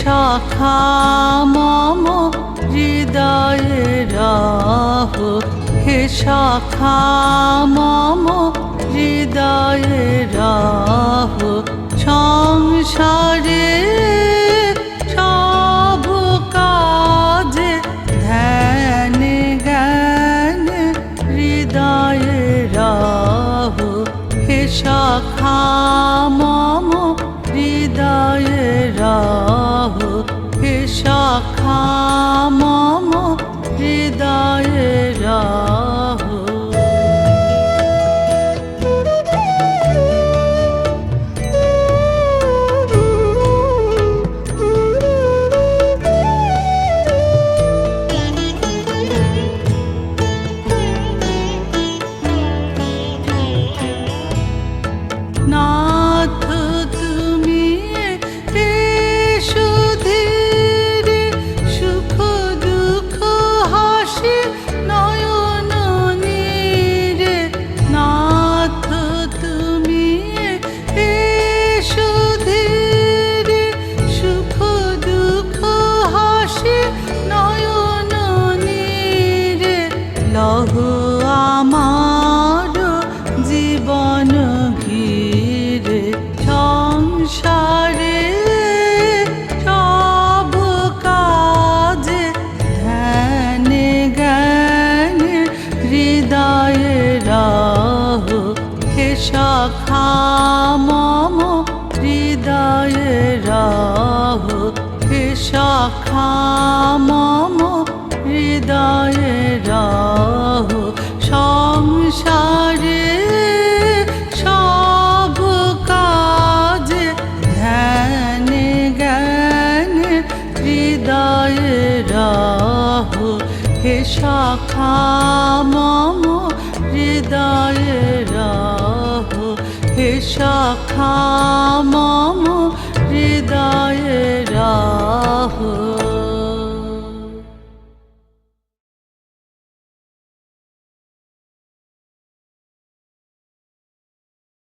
শাখা মম হৃদয়ে রাহ। হে শাখা মম হৃদয়ে রাহ। সংসারে সব কাজে হৃদয়ে রাহ। হে শাখা শাখা মম হৃদয়ে রাহ। হে শাখা মম হৃদয়ে রাহ। সংসারে সব কাজে ধ্যান জ্ঞান হৃদয়ে রাহ। হে শাখা মম হৃদয়ে রাহ। হে শাখা মম হৃদয় রাহ।